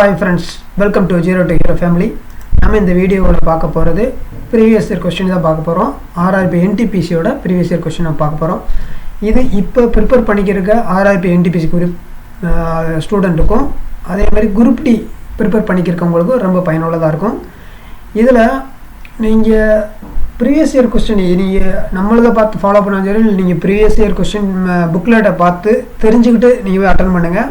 Hi friends welcome to zero to hero family நம்ம இந்த வீடியோவில் பார்க்க போகிறது ப்ரீவியஸ் இயர் கொஸ்டின் தான் பார்க்க போகிறோம் ஆர்ஆர்பி என்டிபிசியோட ப்ரீவியஸ் இயர் கொஸ்டின் நம்ம பார்க்க போகிறோம் இது இப்போ ப்ரிப்பேர் பண்ணிக்கிறக்க ஆர்ஆர்பி என்டிபிசி குரூப் ஸ்டூடெண்ட்டுக்கும் அதே மாதிரி குரூப் டி ப்ரிப்பேர் பண்ணிக்கிறவங்களுக்கும் ரொம்ப பயனுள்ளதாக இருக்கும். இதில் நீங்கள் ப்ரீவியஸ் இயர் கொஸ்டின் நீங்கள் நம்மளதை பார்த்து ஃபாலோ பண்ணாலும் சரி நீங்கள் ப்ரீவியஸ் இயர் கொஸ்டின் புக்லெட்டை பார்த்து தெரிஞ்சுக்கிட்டு நீங்கள் அட்டன் பண்ணுங்கள்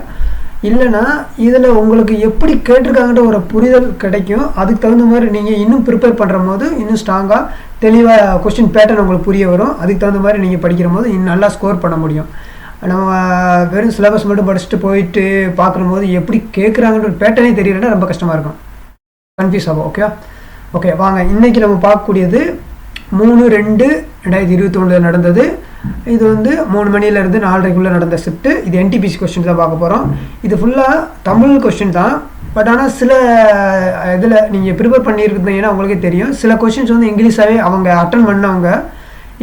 இல்லைன்னா இதில் உங்களுக்கு எப்படி கேட்டிருக்காங்கன்ற ஒரு புரிதல் கிடைக்கும். அதுக்கு தகுந்த மாதிரி நீங்கள் இன்னும் ப்ரிப்பேர் பண்ணுற போது இன்னும் ஸ்ட்ராங்காக தெளிவாக கொஸ்டின் பேட்டர்ன் உங்களுக்கு புரிய வரும். அதுக்கு தகுந்த மாதிரி நீங்கள் படிக்கிற போது இன்னும் நல்லா ஸ்கோர் பண்ண முடியும். நம்ம வெறும் சிலபஸ் மட்டும் படிச்சுட்டு போயிட்டு பார்க்கும்போது எப்படி கேட்குறாங்கன்ற ஒரு பேட்டர்னே தெரியலன்னா ரொம்ப கஷ்டமாக இருக்கும். கன்ஃபியூஸ் ஆகும் ஓகே ஓகே வாங்க. இன்றைக்கி நம்ம பார்க்கக்கூடியது மூணு ரெண்டு ரெண்டாயிரத்தி இருபத்தி நடந்தது. இது வந்து மூணு மணிலேருந்து நாலரைக்குள்ளே நடந்த ஷிஃப்ட்டு இது என்டிபிசி கொஸ்டின் தான் பார்க்க போகிறோம் இது ஃபுல்லாக தமிழ் கொஸ்டின் தான். பட் ஆனால் சில இதில் நீங்கள் ப்ரிப்பேர் பண்ணியிருந்தீங்கன்னா உங்களுக்கே தெரியும். சில கொஸ்டின்ஸ் வந்து இங்கிலீஷாகவே அவங்க அட்டன் பண்ணவங்க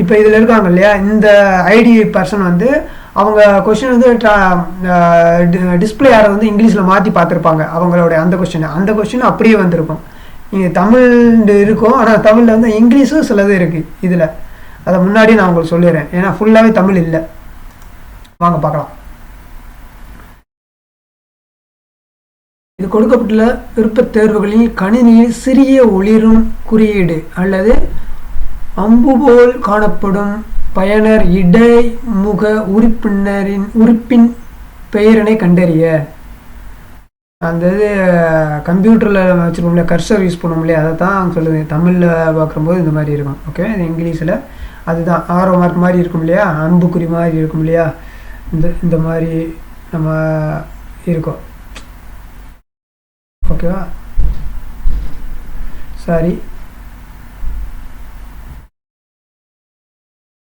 இப்போ இதில் இருக்காங்க இல்லையா? இந்த ஐடி பர்சன் வந்து அவங்க கொஷின் வந்து டிஸ்பிளே யாரை வந்து இங்கிலீஷில் மாற்றி பார்த்துருப்பாங்க அவங்களோட அந்த கொஷின் அந்த கொஷின் அப்படியே வந்திருக்கும். நீங்கள் தமிழ் இருக்கும். ஆனால் தமிழில் வந்து இங்கிலீஷும் சிலது இருக்குது இதில். அதை முன்னாடி நான் உங்களுக்கு சொல்லிடுறேன். ஏன்னா ஃபுல்லாகவே தமிழ் இல்லை. வாங்க பார்க்கலாம். இது கொடுக்கப்பட்டுள்ள விருப்பத் தேர்வுகளில் கணினியில் சிறிய ஒளிரும் குறியீடு அல்லது அம்பு போல் காணப்படும் பயனர் இடைமுக உறுப்பினரின் உறுப்பின் பெயரினை கண்டறிய. அந்த இது கம்ப்யூட்டரில் வச்சுருப்போம் இல்லையா கர்சர் யூஸ் பண்ணோம் இல்லையா? அதை தான் சொல்லுது. தமிழில் பார்க்கும்போது இந்த மாதிரி இருக்கும். ஓகே இங்கிலீஷில். அதுதான் ஆரோ மார்க் மாதிரி இருக்கும் இல்லையா? அன்புக்குறி மாதிரி இருக்கும் இல்லையா? இந்த இந்த மாதிரி நம்ம இருக்கோம். ஓகேவா சாரி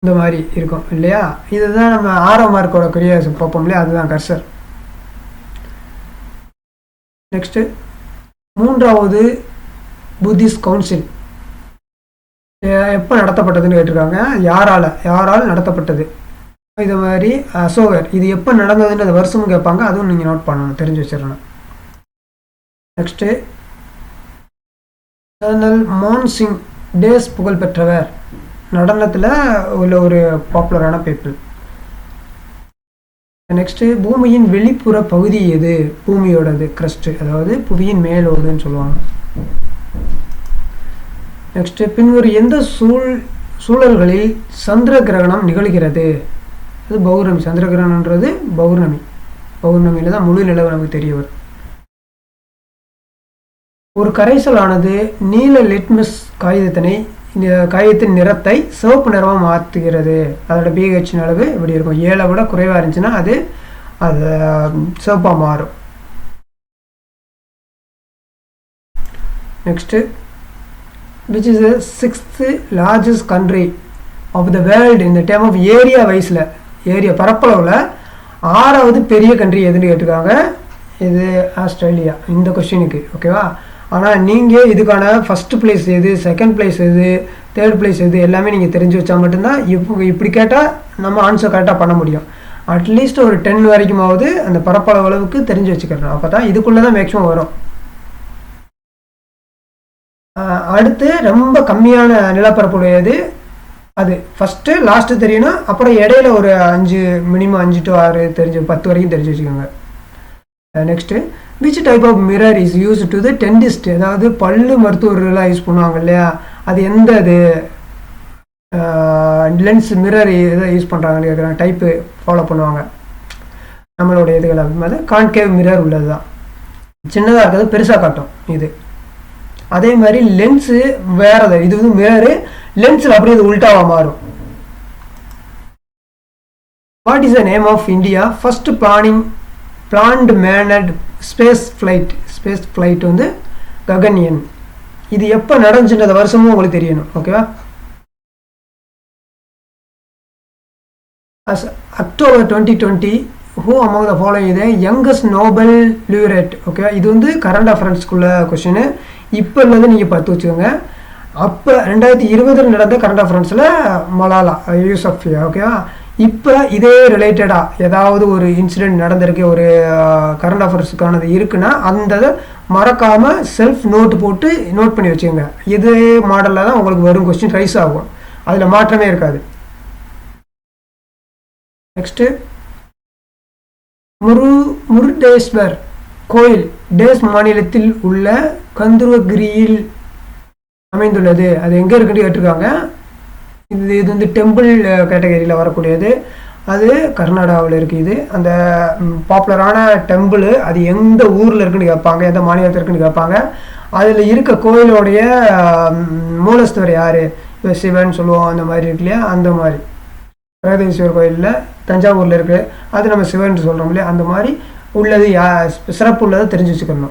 இந்த மாதிரி இருக்கும் இல்லையா? இதுதான் நம்ம ஆரோ மார்க்கோட குறிய பார்ப்போம் இல்லையா? அதுதான் கர்சர் நெக்ஸ்ட்டு மூன்றாவது புத்திஸ்ட் கவுன்சில் எப்போ நடத்தப்பட்டதுன்னு கேட்டிருக்காங்க. யாரால்? யாரால் நடத்தப்பட்டது? இது மாதிரி அசோகர் இது எப்போ நடந்ததுன்னு அது வருஷமும் கேட்பாங்க. அதுவும் நீங்கள் நோட் பண்ணணும் தெரிஞ்சு வச்சிடணும். நெக்ஸ்ட்டு கர்னல் மோகன் சிங் டேஸ் புகழ் பெற்றவர் நடனத்தில் உள்ள ஒரு பாப்புலரான பீப்புள் நெக்ஸ்ட்டு பூமியின் வெளிப்புற பகுதி எது? பூமியோடது கிரஸ்ட்டு அதாவது புவியின் மேலோடுன்னு சொல்லுவாங்க. நெக்ஸ்ட்டு பின்வரும் எந்த சூழ் சூழல்களில் சந்திர கிரகணம் நிகழ்கிறது? அது பௌர்ணமி. சந்திர கிரகணன்றது பௌர்ணமி. பௌர்ணமியில் தான் முழு நிலவு நமக்கு தெரிய வரும். ஒரு கரைசலானது நீல லிட்மஸ் காகிதத்தினை காகிதத்தின் நிறத்தை சிவப்பு நிறமாக மாற்றுகிறது. அதோட பிஹெச்சின் அளவு இப்படி இருக்கும். ஏழை விட குறைவாக இருந்துச்சுன்னா அது அது சிவப்பாக மாறும். Next which is the sixth largest country of the world இந்த டைம் ஆஃப் ஏரியா வைஸில் ஏரியா பரப்பளவில் ஆறாவது பெரிய கண்ட்ரி எதுன்னு கேட்டிருக்காங்க? இது ஆஸ்திரேலியா. இந்த கொஸ்டினுக்கு ஓகேவா ஆனால் நீங்கள் இதுக்கான ஃபஸ்ட்டு பிளேஸ் எது செகண்ட் பிளேஸ் எது தேர்ட் பிளேஸ் எது எல்லாமே நீங்கள் தெரிஞ்சு வச்சா மட்டும்தான் இப்போ இப்படி கேட்டால் நம்ம ஆன்சர் கரெக்டாக பண்ண முடியும். அட்லீஸ்ட் ஒரு டென் வரைக்குமாவது அந்த பரப்பளவு அளவுக்கு தெரிஞ்சு வச்சுக்கிறோம் அப்போ தான் இதுக்குள்ளே தான் மேக்ஸிமம் வரும். அடுத்து ரொம்ப கம்மியான நிலப்பரப்புடையது. அது ஃபஸ்ட்டு லாஸ்ட்டு தெரியணும். அப்புறம் இடையில ஒரு அஞ்சு மினிமம் அஞ்சு டு ஆறு தெரிஞ்சு பத்து வரைக்கும் தெரிஞ்சு வச்சுக்கோங்க. Next which type of mirror is use to the dentist அதாவது பல்லு மருத்துவர்கள்லாம் யூஸ் பண்ணுவாங்க இல்லையா? அது எந்த இது? லென்ஸ் மிரர் இதை யூஸ் பண்ணுறாங்கன்னு கேட்குறாங்க டைப்பு ஃபாலோ பண்ணுவாங்க. நம்மளுடைய இதுகள் அப்படின்னா கான்கேவ் மிரர் உள்ளது தான் சின்னதாக இருக்கிறது பெருசாக காட்டும். இது. அதே மாதிரி லென்ஸு வேறது. இது வந்து மிரரு லென்ஸில் அப்படியே இது உல்ட்டாவாக மாறும். What is the name of India first planning planned manned space flight space flight வந்து ககன்யன் இது எப்போ நடந்துச்சுன்றது வருஷமும் உங்களுக்கு தெரியணும் ஓகேவா as October twenty twenty who among the following இது யங்கஸ்ட் நோபல் லியூரேட் ஓகே இது வந்து கரண்ட் அஃபரன்ஸ்குள்ள கொஷின் இப்போலேருந்து நீங்கள் பார்த்து வச்சுக்கோங்க. அப்போ ரெண்டாயிரத்தி இருபதில் நடந்த கரண்ட் அஃபரன்ஸில் மலாலா யூசஃபியா ஓகேவா இப்போ இதே ரிலேட்டடாக ஏதாவது ஒரு இன்சிடெண்ட் நடந்திருக்கு ஒரு கரண்ட் அஃபேர்ஸுக்கானது இருக்குன்னா அந்த மறக்காமல் செல்ஃப் நோட் போட்டு நோட் பண்ணி வச்சுக்கோங்க. இதே மாடலில் தான் உங்களுக்கு வரும் கொஸ்டின் ரைஸ் ஆகும். அதில் மாற்றமே இருக்காது. நெக்ஸ்ட்டு முரு முருடேஸ்வர் கோயில் டேஸ் மாநிலத்தில் உள்ள கந்துருவகிரியில் அமைந்துள்ளது. அது எங்கே இருக்குன்னு கேட்டிருக்காங்க. இது இது வந்து டெம்பிள் கேட்டகரியில் வரக்கூடியது. அது கர்நாடகாவில் இருக்குது இது. அந்த பாப்புலரான டெம்பிள் அது எந்த ஊரில் இருக்குன்னு கேட்பாங்க எந்த மாநிலத்தில் இருக்குன்னு கேட்பாங்க. அதில் இருக்க கோயிலோடைய மூலஸ்தவர் யார்? இப்போ சிவன் சொல்லுவோம் அந்த மாதிரி இருக்கு இல்லையா? அந்த மாதிரி. பிரகதீஸ்வரர் கோயிலில் தஞ்சாவூரில் இருக்குது அது நம்ம சிவன் சொல்கிறோம் இல்லையா? அந்த மாதிரி உள்ளது யா சிறப்பு உள்ளதை தெரிஞ்சு வச்சுக்கணும்.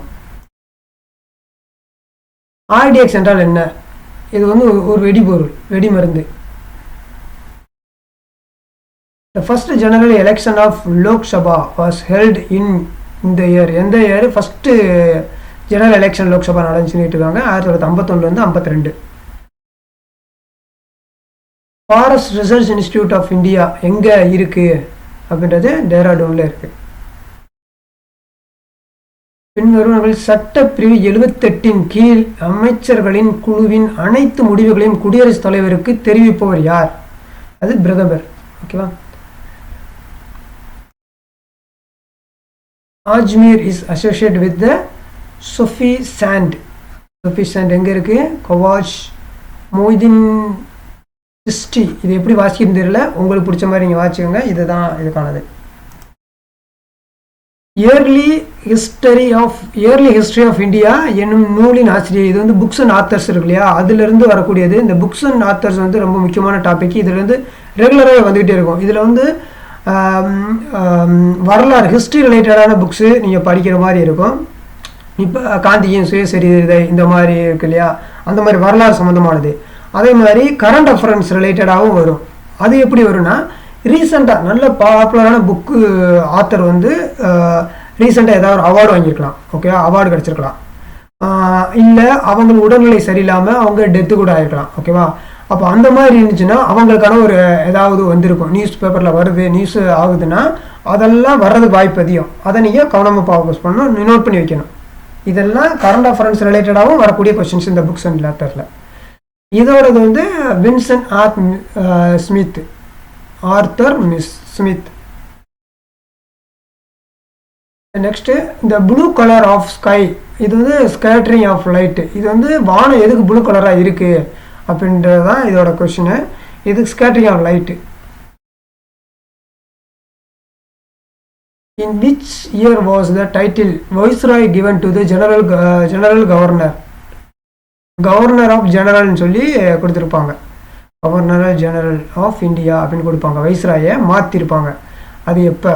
ஆர்டிஎக்ஸ் என்றால் என்ன? இது வந்து ஒரு- வெடிபொருள் வெடி மருந்து. The first general election of Lok Sabha was held in இந்த இயர் எந்த year first general election Lok Sabha நடந்துச்சுன்னு இருக்காங்க ஆயிரத்தி தொள்ளாயிரத்தி ஐம்பத்தொன்னுலேருந்து ஐம்பத்தி ரெண்டு. Forest research institute of India எங்கே இருக்குது அப்படின்றது டேராடூனில் இருக்குது பின்வருவர்கள் சட்டப்பிரிவு எழுபத்தெட்டின் கீழ் அமைச்சர்களின் குழுவின் அனைத்து முடிவுகளையும் குடியரசுத் தலைவருக்கு தெரிவிப்பவர் யார்? அது பிரதமர். ஓகேவா? Ajmer is associate with the Sufi saint Sufi saint எங்கே இருக்கு? கவாஷ் மொய்தீன் சிஸ்டி. இது எப்படி வாசிக்கிறது தெரியல. உங்களுக்கு பிடிச்ச மாதிரி நீங்கள் வாசிக்கோங்க. இதுதான் இதுக்கானது. Early history of early history of India என்னும் நூலின் ஆசிரியர் இது வந்து புக்ஸ் அண்ட் ஆத்தர்ஸ் இருக்கு இல்லையா? அதுலேருந்து வரக்கூடியது. இந்த புக்ஸ் அண்ட் ஆத்தர்ஸ் வந்து ரொம்ப முக்கியமான டாபிக் இதுலேருந்து ரெகுலராக வந்துகிட்டே இருக்கும். இதில் வந்து வரலாறு ஹிஸ்ட்ரி ரிலேட்டடான புக்ஸு நீங்கள் படிக்கிற மாதிரி இருக்கும். இப்போ காந்தியின் சுயசரிதை இந்த மாதிரி இருக்கு இல்லையா? அந்த மாதிரி வரலாறு சம்மந்தமானது அதே மாதிரி கரண்ட் அஃபரன்ஸ் ரிலேட்டடாகவும் வரும். அது எப்படி வரும்னா ரீசெண்டாக நல்ல பாப்புலரான புக்கு ஆத்தர் வந்து uh, ரீசெண்டாக ஏதாவது ஒரு அவார்டு வாங்கியிருக்கலாம். ஓகே அவார்டு கிடச்சிருக்கலாம். இல்லை அவங்க உடல்நிலை சரியில்லாமல் அவங்க டெத்து கூட ஆகிருக்கலாம் ஓகேவா அப்போ அந்த மாதிரி இருந்துச்சுன்னா அவங்களுக்கான ஒரு uh, ஏதாவது வந்திருக்கும். நியூஸ் பேப்பரில் வருது நியூஸ் ஆகுதுன்னா அதெல்லாம் வர்றதுக்கு வாய்ப்பு அதிகம். அதை நீங்கள் கவனமாக ஃபோக்கஸ் பண்ணணும் நோட் பண்ணி வைக்கணும். இதெல்லாம் கரண்ட் அஃபரன்ஸ் ரிலேட்டடாகவும் வரக்கூடிய கொஸ்டின்ஸ் இந்த புக்ஸ் அண்ட் லெட்டரில் இதோடது வந்து Winston or Smith Arthur Miss Smith next இந்த ப்ளூ கலர் ஆஃப் ஸ்கை இது வந்து ஸ்கேட்ரிங் ஆஃப் லைட்டு இது வந்து வானம் எதுக்கு ப்ளூ கலராக இருக்குது அப்படின்றது தான் இதோட கொஷினு இது scattering of light in which year was the title viceroy given to the general general governor governor of ஜெனரல்னு சொல்லி கொடுத்துருப்பாங்க. கவர்னர் ஜெனரல் ஆஃப் இந்தியா அப்படின்னு கொடுப்பாங்க. வைஸ்ராயை மாற்றிருப்பாங்க அது எப்போ?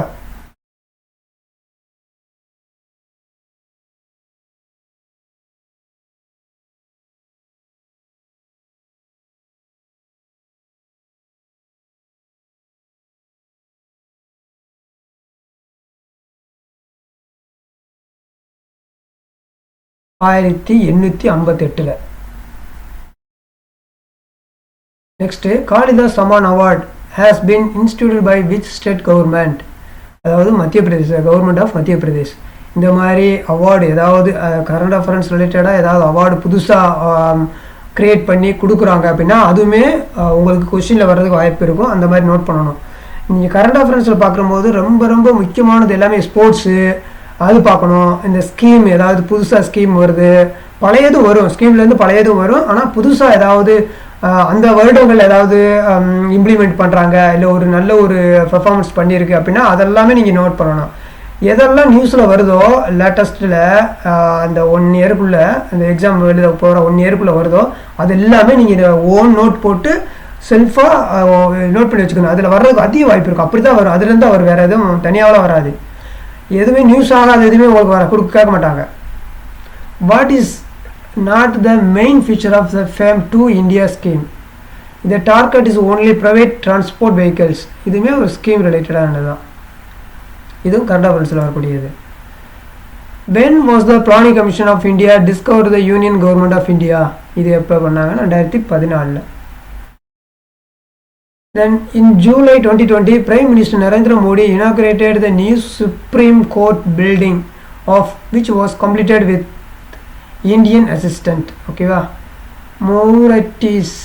ஆயிரத்தி எண்ணூற்றி ஐம்பத்தெட்டில். Next Kalidas Samman award has been instituted by which state government அதாவது Madhya Pradesh government of மத்திய பிரதேஷ். இந்த மாதிரி அவார்டு ஏதாவது கரண்ட் அஃபரன்ஸ் ரிலேட்டடாக ஏதாவது அவார்டு புதுசாக க்ரியேட் பண்ணி கொடுக்குறாங்க அப்படின்னா அதுவுமே உங்களுக்கு கொஷினில் வர்றதுக்கு வாய்ப்பு இருக்கும். அந்த மாதிரி நோட் பண்ணணும். நீங்கள் கரண்ட் அஃபரன்ஸில் பார்க்கும்போது ரொம்ப ரொம்ப முக்கியமானது எல்லாமே ஸ்போர்ட்ஸு அது பார்க்கணும். இந்த ஸ்கீம் ஏதாவது புதுசாக ஸ்கீம் வருது. பழையதும் வரும். ஸ்கீம்லேருந்து பழையதும் வரும். ஆனால் புதுசாக ஏதாவது அந்த வருடங்கள் ஏதாவது இம்ப்ளிமெண்ட் பண்ணுறாங்க இல்லை ஒரு நல்ல ஒரு பெர்ஃபார்மன்ஸ் பண்ணியிருக்கு அப்படின்னா அதெல்லாமே நீங்கள் நோட் பண்ணணும். எதெல்லாம் நியூஸில் வருதோ லேட்டஸ்ட்டில் அந்த ஒன் இயருக்குள்ளே அந்த எக்ஸாம் எழுத போகிற ஒன் இயருக்குள்ளே வருதோ அது எல்லாமே நீங்கள் ஓன் நோட் போட்டு செல்ஃபாக நோட் பண்ணி வச்சுக்கணும். அதில் வர்றதுக்கு அதிக வாய்ப்பு இருக்கும் அப்படி தான் வரும் அதுலேருந்து அவர் வேறு எதுவும் தனியாகலாம் வராது. எதுவுமே நியூஸ் ஆகாத எதுவுமே உங்களுக்கு வர கொடுக்க கேட்க மாட்டாங்க. What is not the main feature of the FAME two India scheme இந்த target is only private transport vehicles இதுவுமே ஒரு ஸ்கீம் ரிலேட்டடானது தான் இதுவும் கரண்ட் அஃபேர்ஸில் வரக்கூடியது. When was the planning commission of India discover the union government of India இது எப்போ பண்ணாங்கன்னா ரெண்டாயிரத்தி பதினாலில். Then in July 2020, Prime Minister Narendra Modi inaugurated the new Supreme Court building of which was completed with Indian assistant ஓகேவா Mauritius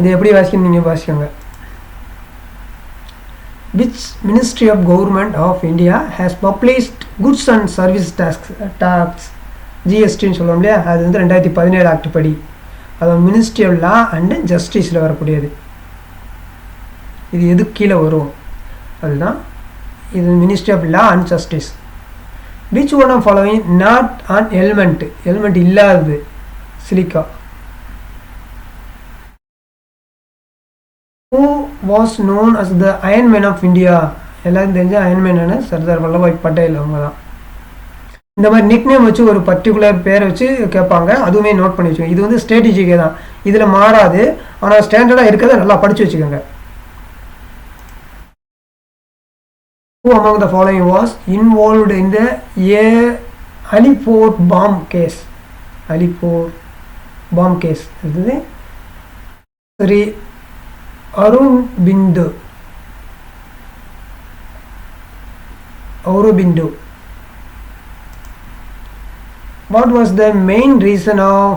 இது எப்படி வாசிக்கணும்? நீங்கள் வாசிக்கோங்க. Which Ministry of Government of India has published Goods and Service Tax Tax ஜிஎஸ்டின்னு சொல்லுவோம் இல்லையா? அது வந்து ரெண்டாயிரத்தி பதினேழு ஆக்ட் படி. அது மினிஸ்ட்ரி ஆஃப் லா அண்ட் ஜஸ்டிஸில் வரக்கூடியது. இது எது கீழே வரும்? அதுதான் இது ministry of law and justice which one of following not an element element இல்லாதது. Silica who was known as the iron man of India எல்லாரும் தெரிஞ்ச அயன்மேனான சர்தார் வல்லபாய் பட்டேல் அவங்க தான். இந்த மாதிரி நிக் நேம் வச்சு ஒரு பர்டிகுலர் பேரை வச்சு கேட்பாங்க. அதுவுமே நோட் பண்ணி வச்சுக்கோங்க. இது வந்து ஸ்ட்ராட்டஜிக்கே தான். இதில் மாறாது. ஆனால் ஸ்டாண்டர்டாக இருக்கிறத நல்லா படித்து வச்சுக்கோங்க. who among the following was involved in the A bomb case? Alipore bomb case. Sri Arun Bindu. Aurobindu. What was the main reason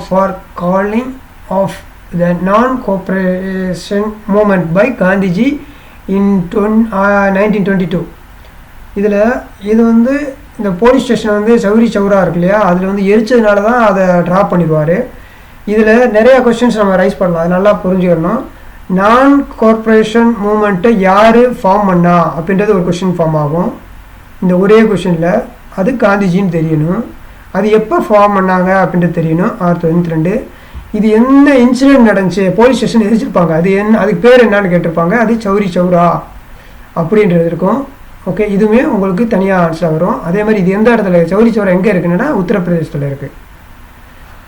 for calling of the non-cooperation movement by Gandhiji in 1922? இதில் இது வந்து இந்த police station வந்து சௌரி சௌரா இருக்கு இல்லையா? அதில் வந்து எரிச்சதுனால தான் அதை ட்ராப் பண்ணிடுவார். இதில் நிறையா கொஸ்டின்ஸ் நம்ம ரைஸ் பண்ணலாம். அது நல்லா புரிஞ்சுக்கணும். நான் கார்ப்பரேஷன் மூமெண்ட்டை யார் ஃபார்ம் பண்ணா? அப்படின்றது ஒரு கொஷின் ஃபார்ம் ஆகும். இந்த ஒரே கொஷினில் அது காந்திஜின்னு தெரியணும். அது எப்போ ஃபார்ம் பண்ணாங்க அப்படின்றது தெரியணும். ஆயிரத்தி தொண்ணூற்றி ரெண்டு. இது என்ன இன்சிடென்ட் நடந்துச்சு? போலீஸ் ஸ்டேஷன் எரிச்சிருப்பாங்க அது என்ன அதுக்கு பேர் என்னன்னு கேட்டிருப்பாங்க. அது சௌரி சௌரா அப்படின்றது இருக்கும். ஓகே இதுவுமே உங்களுக்கு தனியாக ஆன்சராக வரும். அதே மாதிரி இது எந்த இடத்துல சௌரி சௌரா எங்கே இருக்குன்னா உத்தரப்பிரதேசத்தில் இருக்குது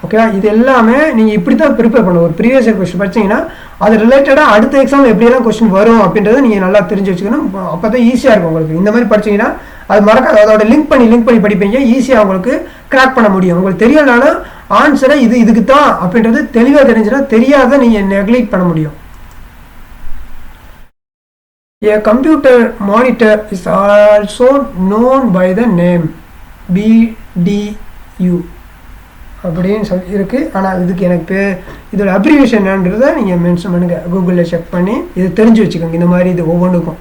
ஓகேவா இது எல்லாமே நீங்கள் இப்படி தான் ப்ரிப்பேர் பண்ணணும். ஒரு ப்ரீவியஸ் இயர் கொஸ்டின் படிச்சீங்கன்னா அது ரிலேட்டடாக அடுத்த எக்ஸாம் எப்படியெல்லாம் கொஸ்டின் வரும் அப்படின்றத நீங்கள் நல்லா தெரிஞ்சு வச்சுக்கணும். அப்போ தான் ஈஸியாக இருக்கும் உங்களுக்கு. இந்த மாதிரி படிச்சீங்கன்னா அது மறக்காது அதோட லிங்க் பண்ணி லிங்க் பண்ணி படிப்பீங்க. ஈஸியாக உங்களுக்கு கிராக் பண்ண முடியும். உங்களுக்கு தெரியலனாலும் ஆன்சரை இது இதுக்கு தான் அப்படின்றது தெளிவாக தெரிஞ்சுன்னா தெரியாத நீங்கள் நெக்லெக்ட் பண்ண முடியும். A computer monitor is also known by the name BDU அப்படின்னு சொல்லி இருக்குது ஆனால் இதுக்கு எனக்கு பே இதோட அப்ரிவேஷன் என்னன்றதை நீங்கள் மென்ஷன் பண்ணுங்கள் கூகுளில் செக் பண்ணி இது தெரிஞ்சு வச்சுக்கோங்க. இந்த மாதிரி இது ஒவ்வொன்றுக்கும்.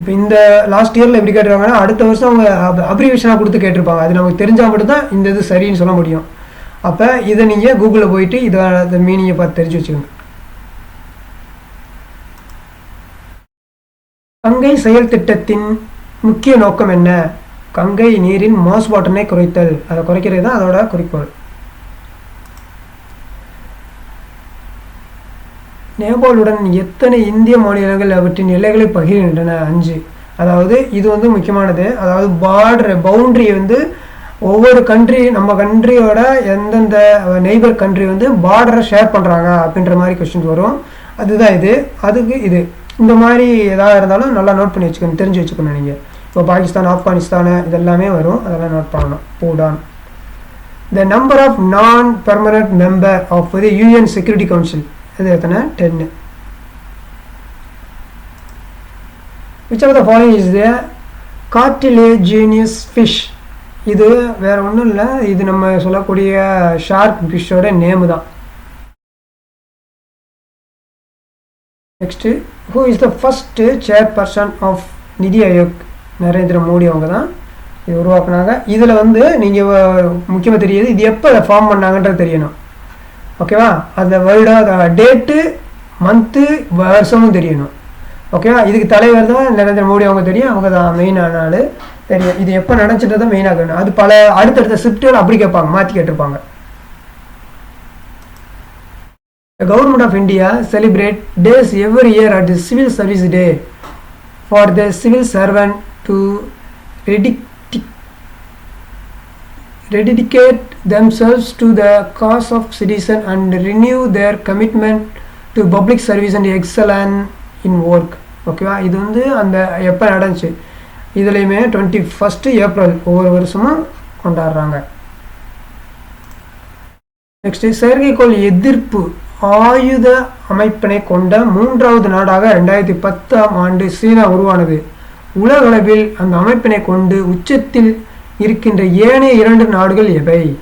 இப்போ இந்த லாஸ்ட் இயரில் எப்படி கேட்டிருக்காங்கன்னா அடுத்த வருஷம் அவங்க அப்ரிவேஷனாக கொடுத்து கேட்டிருப்பாங்க. அது நமக்கு தெரிஞ்சால் மட்டும்தான் இந்த இது சரின்னு சொல்ல முடியும். அப்போ இதை நீங்கள் கூகுளில் போயிட்டு இதோட மீனிங்கை பார்த்து தெரிஞ்சு வச்சுக்கோங்க. கங்கை செயல் திட்டத்தின் முக்கிய நோக்கம் என்ன? கங்கை நீரின் மாசுபாட்டினை குறைத்தல். அதை குறைக்கிறது தான் அதோட குறிக்கோள். நேபாளுடன் எத்தனை இந்திய மாநிலங்கள் அவற்றின் எல்லைகளை பகிர்கின்றன? அஞ்சு. அதாவது இது வந்து முக்கியமானது. அதாவது பார்டர் பவுண்டரி வந்து ஒவ்வொரு கண்ட்ரி நம்ம கண்ட்ரியோட எந்தெந்த நெய்பர் கண்ட்ரி வந்து பார்டரை ஷேர் பண்ணுறாங்க அப்படின்ற மாதிரி கொஸ்டின்ஸ் வரும். அதுதான் இது. அதுக்கு இது. இந்த மாதிரி எதாக இருந்தாலும் நல்லா நோட் பண்ணி வச்சுக்கணும் தெரிஞ்சு வச்சுக்கணும் நீங்கள் இப்போ பாகிஸ்தான் ஆப்கானிஸ்தான் இதெல்லாமே வரும். அதெல்லாம் நோட் பண்ணணும். Bhutan. The number of non permanent member of the UN security council இது எத்தனை? டென்னு which of the following is the cartilaginous fish இது வேறு ஒன்றும் இல்லை. இது நம்ம சொல்லக்கூடிய ஷார்க் ஃபிஷ்ஷோட நேமு தான். Next who is the first chairperson of NITI Aayog Narendra Modi அவங்க தான் இது உருவாக்குனாங்க. இதில் வந்து நீங்கள் முக்கியமாக தெரியுது இது எப்போ அதை ஃபார்ம் பண்ணாங்கன்றது தெரியணும். ஓகேவா அந்த வேர்டு டேட்டு மந்த்து வருஷமும் தெரியணும். ஓகேவா இதுக்கு தலைவர் தான் நரேந்திர மோடி அவங்க தெரியும். அவங்க தான் மெயினான ஆள். தெரியும். இது எப்போ நினச்சிட்டு மெயினாக அது பல அடுத்தடுத்த ஷிஃப்ட்டுகள் அப்படி கேட்பாங்க. மாற்றி கேட்டிருப்பாங்க. The Government of India celebrate days every year at the Civil Service Day for the civil servant to dedic- dedicate themselves to the cause of citizen and renew their commitment to public service and excellence in work ஓகேவா இது வந்து அந்த எப்போ நடந்துச்சு இதுலேயுமே twenty first April ஒவ்வொரு வருஷமும் கொண்டாடுறாங்க நெக்ஸ்ட் செயற்கைக்கோள் எதிர்ப்பு ஆயுத அமைப்பினை கொண்ட மூன்றாவது நாடாக ரெண்டாயிரத்தி பத்தாம் ஆண்டு சீனா உருவானது. உலகளவில் அந்த அமைப்பினை கொண்டு உச்சத்தில் இருக்கின்ற ஏனைய இரண்டு நாடுகள் எவை?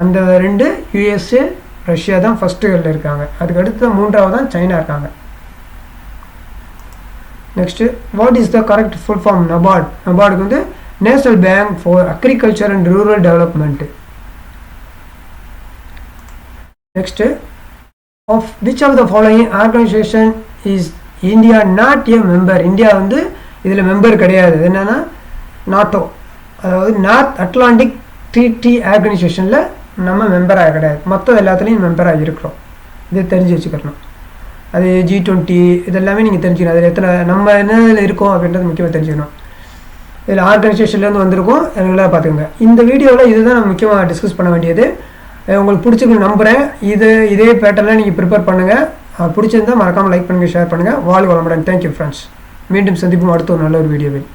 அந்த ரெண்டு யுஎஸ்ஏ ரஷ்யா தான் ஃபஸ்ட்டு இருக்காங்க. அதுக்கு அடுத்து மூன்றாவது தான் சைனா இருக்காங்க. Next what is the correct full form NABARD நபார்டுக்கு வந்து national bank for agriculture and rural development next of which of the following organisation is India not a member India வந்து இதில் மெம்பர் கிடையாது. அது என்னென்னா நாட்டோ அதாவது north Atlantic treaty ஆர்கனைசேஷனில் நம்ம மெம்பராக கிடையாது. மொத்தம் எல்லாத்துலேயும் மெம்பராக இருக்கிறோம். இதை தெரிஞ்சு வச்சுக்கணும். அது ஜி டுவெண்ட்டி இதெல்லாமே நீங்கள் தெரிஞ்சுக்கணும். அதில் எத்தனை நம்ம என்ன இருக்கோம் அப்படின்றது முக்கியமாக தெரிஞ்சுக்கணும். இதில் ஆர்கனைசேஷன்லேருந்து வந்திருக்கோம். நல்லா பார்த்துக்கோங்க. இந்த வீடியோவில் இதுதான் நம்ம முக்கியமாக டிஸ்கஸ் பண்ண வேண்டியது. உங்களுக்கு பிடிச்சிக்கணும் நம்புகிறேன் இது இதே பேட்டர்னில் நீங்கள் ப்ரிப்பேர் பண்ணுங்கள் பிடிச்சிருந்தால் மறக்காமல் லைக் பண்ணுங்கள் ஷேர் பண்ணுங்கள் வாழ்க வளமுடன். தேங்க்யூ ஃப்ரெண்ட்ஸ் மீண்டும் சந்திப்போம் அடுத்த ஒரு நல்ல ஒரு வீடியோவில்